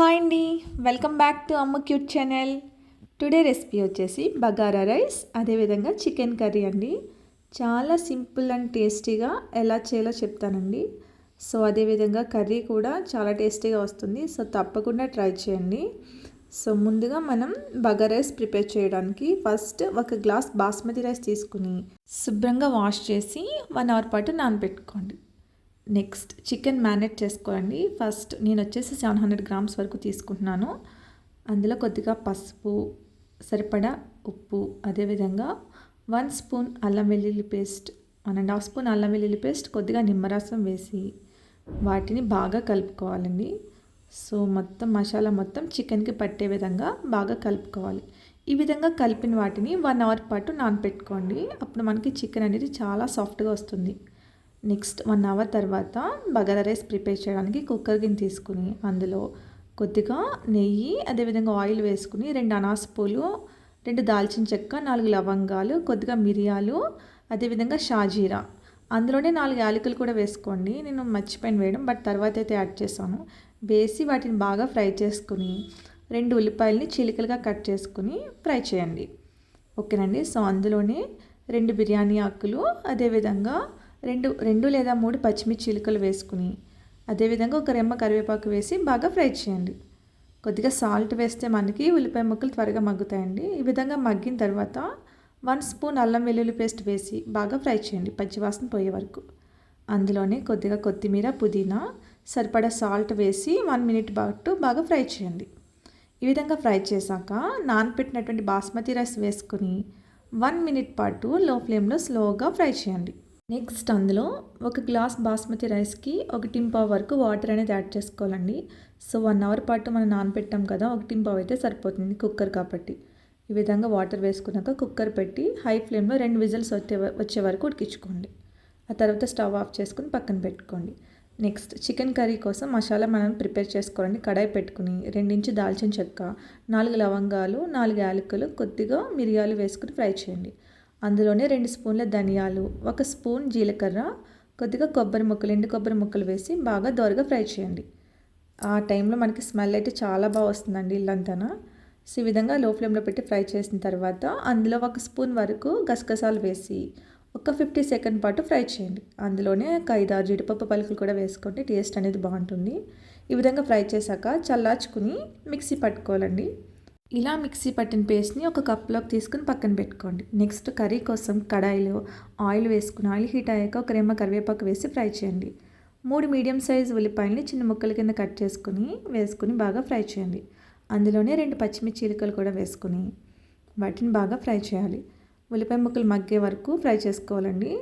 Hi అండి. Welcome back to అమ్మ cute channel. Today recipe వచ్చేసి బగారా రైస్ అదేవిధంగా చికెన్ కర్రీ అండి. చాలా సింపుల్ అండ్ టేస్టీగా ఎలా చేయాలో చెప్తానండి. సో అదేవిధంగా కర్రీ కూడా చాలా టేస్టీగా వస్తుంది. సో తప్పకుండా ట్రై చేయండి. సో ముందుగా మనం బగారా రైస్ ప్రిపేర్ చేయడానికి ఫస్ట్ ఒక గ్లాస్ బాస్మతి రైస్ తీసుకుని శుభ్రంగా వాష్ చేసి వన్ అవర్ పాటు నానబెట్టుకోండి. నెక్స్ట్ చికెన్ మ్యారినేట్ చేసుకోండి ఫస్ట్ నేను వచ్చేసి సెవెన్ హండ్రెడ్ గ్రామ్స్ వరకు తీసుకుంటున్నాను. అందులో కొద్దిగా పసుపు సరిపడా ఉప్పు అదేవిధంగా వన్ స్పూన్ అల్లం వెల్లుల్లి paste one and half spoon అల్లం వెల్లుల్లి పేస్ట్ కొద్దిగా నిమ్మరసం వేసి వాటిని బాగా కలుపుకోవాలండి. సో మొత్తం మసాలా మొత్తం చికెన్కి పట్టే విధంగా బాగా కలుపుకోవాలి. ఈ విధంగా కలిపిన వాటిని వన్ అవర్ పాటు నానపెట్టుకోండి. అప్పుడు మనకి చికెన్ అనేది చాలా సాఫ్ట్గా వస్తుంది. నెక్స్ట్ వన్ అవర్ తర్వాత బగారా రైస్ ప్రిపేర్ చేయడానికి కుక్కర్ గిన్నె తీసుకుని అందులో కొద్దిగా నెయ్యి అదేవిధంగా ఆయిల్ వేసుకుని రెండు అనాస పూలు రెండు దాల్చిన చెక్క నాలుగు లవంగాలు కొద్దిగా మిరియాలు అదేవిధంగా షాజీరా. అందులోనే నాలుగు యాలకులు కూడా వేసుకోండి. నేను మర్చిపోయిన వేయడం బట్ తర్వాత అయితే యాడ్ చేశాను. వేసి వాటిని బాగా ఫ్రై చేసుకుని రెండు ఉల్లిపాయలని చిలికలుగా కట్ చేసుకుని ఫ్రై చేయండి. ఓకేనండి? సో అందులోనే రెండు బిర్యానీ ఆకులు అదేవిధంగా రెండు రెండు లేదా మూడు పచ్చిమిర్చి చిలుకలు వేసుకుని అదేవిధంగా ఒక రెమ్మ కరివేపాకు వేసి బాగా ఫ్రై చేయండి. కొద్దిగా సాల్ట్ వేస్తే మనకి ఉల్లిపాయ ముక్కలు త్వరగా మగ్గుతాయండి. ఈ విధంగా మగ్గిన తర్వాత వన్ స్పూన్ అల్లం వెల్లుల్లి పేస్ట్ వేసి బాగా ఫ్రై చేయండి పచ్చివాసన పోయే వరకు. అందులోనే కొద్దిగా కొత్తిమీర పుదీనా సరిపడా సాల్ట్ వేసి వన్ మినిట్ పాటు బాగా ఫ్రై చేయండి. ఈ విధంగా ఫ్రై చేశాక నానపెట్టినటువంటి బాస్మతి రైస్ వేసుకుని వన్ మినిట్ పాటు లో ఫ్లేమ్లో స్లోగా ఫ్రై చేయండి. నెక్స్ట్ అందులో ఒక గ్లాస్ బాస్మతి రైస్కి ఒక టింపావ్ వరకు వాటర్ అనేది యాడ్ చేసుకోవాలండి. సో వన్ అవర్ పాటు మనం నానపెట్టాం కదా ఒక టింపావ్ అయితే సరిపోతుంది కుక్కర్ కాబట్టి. ఈ విధంగా వాటర్ వేసుకున్నాక కుక్కర్ పెట్టి హై ఫ్లేమ్లో రెండు విజిల్స్ వచ్చే వచ్చే వరకు ఉడికించుకోండి. ఆ తర్వాత స్టవ్ ఆఫ్ చేసుకుని పక్కన పెట్టుకోండి. నెక్స్ట్ చికెన్ కర్రీ కోసం మసాలా మనం ప్రిపేర్ చేసుకోవాలండి. కడాయి పెట్టుకుని రెండించి దాల్చిన చెక్క నాలుగు లవంగాలు నాలుగు యాలకులు కొద్దిగా మిరియాలు వేసుకుని ఫ్రై చేయండి. అందులోనే రెండు స్పూన్ల ధనియాలు ఒక స్పూన్ జీలకర్ర కొద్దిగా కొబ్బరి ముక్కలు ఎండు కొబ్బరి ముక్కలు వేసి బాగా దోరగా ఫ్రై చేయండి. ఆ టైంలో మనకి స్మెల్ అయితే చాలా బాగా వస్తుందండి ఇల్లంతా సో ఈ విధంగా లో ఫ్లేమ్లో పెట్టి ఫ్రై చేసిన తర్వాత అందులో ఒక స్పూన్ వరకు గసగసాలు వేసి ఒక ఫిఫ్టీ సెకండ్ పాటు ఫ్రై చేయండి. అందులోనే ఒక ఐదారు జీడిపప్పు పలుకులు కూడా వేసుకోండి టేస్ట్ అనేది బాగుంటుంది. ఈ విధంగా ఫ్రై చేశాక చల్లార్చుకుని మిక్సీ పట్టుకోవాలండి. ఇలా మిక్సీ పట్టిన పేస్ట్ని ఒక కప్లోకి తీసుకుని పక్కన పెట్టుకోండి. నెక్స్ట్ కర్రీ కోసం కడాయిలో ఆయిల్ వేసుకుని ఆయిల్ హీట్ అయ్యాక ఒక రెమ్మ కరివేపాకు వేసి ఫ్రై చేయండి. మూడు మీడియం సైజ్ ఉల్లిపాయలని చిన్న ముక్కల కింద కట్ చేసుకుని వేసుకుని బాగా ఫ్రై చేయండి. అందులోనే రెండు పచ్చిమిర్చి చీలికలు కూడా వేసుకుని వాటిని బాగా ఫ్రై చేయాలి. ఉల్లిపాయ ముక్కలు మగ్గే వరకు ఫ్రై చేసుకోవాలండి.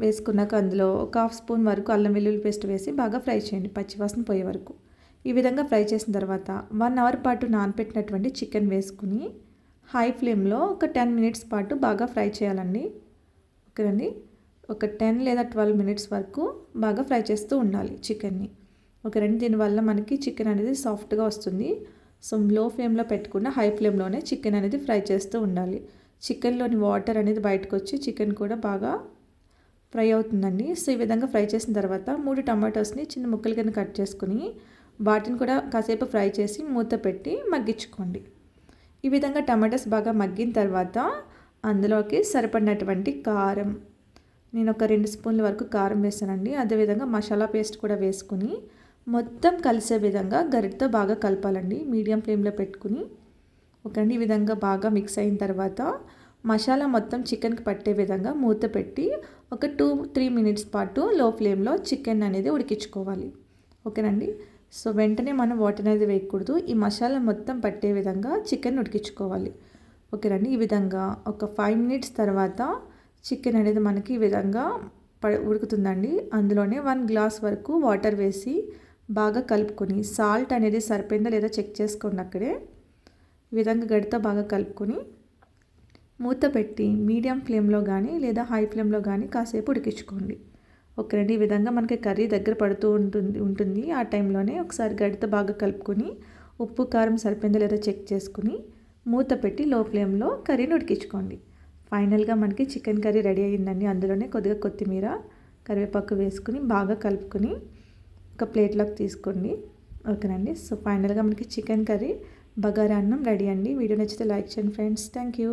వేసుకున్నాక అందులో ఒక హాఫ్ స్పూన్ వరకు అల్లం వెల్లుల్లి పేస్ట్ వేసి బాగా ఫ్రై చేయండి. పచ్చివాసన పోయే వరకు. ఈ విధంగా ఫ్రై చేసిన తర్వాత వన్ అవర్ పాటు నానపెట్టినటువంటి చికెన్ వేసుకుని హై ఫ్లేమ్లో ఒక టెన్ మినిట్స్ పాటు బాగా ఫ్రై చేయాలండి. ఓకేనండి? ఒక టెన్ లేదా ట్వెల్వ్ మినిట్స్ వరకు బాగా ఫ్రై చేస్తూ ఉండాలి చికెన్ని. ఓకేనండి దీనివల్ల మనకి చికెన్ అనేది సాఫ్ట్గా వస్తుంది. సో లో ఫ్లేమ్లో పెట్టకుండా హై ఫ్లేమ్లోనే చికెన్ అనేది ఫ్రై చేస్తూ ఉండాలి. చికెన్లోని వాటర్ అనేది బయటకు వచ్చి చికెన్ కూడా బాగా ఫ్రై అవుతుందండి. సో ఈ విధంగా ఫ్రై చేసిన తర్వాత మూడు టమాటోస్ని చిన్న ముక్కలు కింద కట్ చేసుకుని వాటిని కూడా కాసేపు ఫ్రై చేసి మూత పెట్టి మగ్గించుకోండి. ఈ విధంగా టమాటాస్ బాగా మగ్గిన తర్వాత అందులోకి సరిపడినటువంటి కారం నేను ఒక రెండు స్పూన్ల వరకు కారం వేసానండి. అదేవిధంగా మసాలా పేస్ట్ కూడా వేసుకుని మొత్తం కలిసే విధంగా గరిటతో బాగా కలపాలండి. మీడియం ఫ్లేమ్లో పెట్టుకుని ఓకే ఈ విధంగా బాగా మిక్స్ అయిన తర్వాత మసాలా మొత్తం చికెన్కి పట్టే విధంగా మూత పెట్టి ఒక టూ త్రీ మినిట్స్ పాటు లో ఫ్లేమ్లో చికెన్ అనేది ఉడికించుకోవాలి. ఓకేనండి? సో వెంటనే మనం వాటర్ అనేది వేయకూడదు. ఈ మసాలా మొత్తం పట్టే విధంగా చికెన్ ఉడికించుకోవాలి. ఓకేనండి ఈ విధంగా ఒక ఫైవ్ మినిట్స్ తర్వాత చికెన్ అనేది మనకి ఈ విధంగా ప ఉడుకుతుందండి. అందులోనే వన్ గ్లాస్ వరకు వాటర్ వేసి బాగా కలుపుకొని సాల్ట్ అనేది సరిపోయిందా లేదా చెక్ చేసుకోండి అక్కడే. ఈ విధంగా గడితో బాగా కలుపుకొని మూత పెట్టి మీడియం ఫ్లేమ్లో కానీ లేదా హై ఫ్లేమ్లో కానీ కాసేపు ఉడికించుకోండి. ఓకేనండి ఈ విధంగా మనకి కర్రీ దగ్గర పడుతూ ఉంటుంది ఉంటుంది. ఆ టైంలోనే ఒకసారి గడితో బాగా కలుపుకొని ఉప్పు కారం సరిపోయిందో లేదో చెక్ చేసుకుని మూత పెట్టి లో ఫ్లేమ్లో కర్రీని ఉడికించుకోండి ఫైనల్గా మనకి చికెన్ కర్రీ రెడీ అయ్యిందండి. అందులోనే కొద్దిగా కొత్తిమీర కరివేపాకు వేసుకుని బాగా కలుపుకొని ఒక ప్లేట్లోకి తీసుకోండి. ఓకేనండి సో ఫైనల్గా మనకి చికెన్ కర్రీ బగారా అన్నం రెడీ అండి. వీడియో నచ్చితే లైక్ చేయండి ఫ్రెండ్స్. Thank you.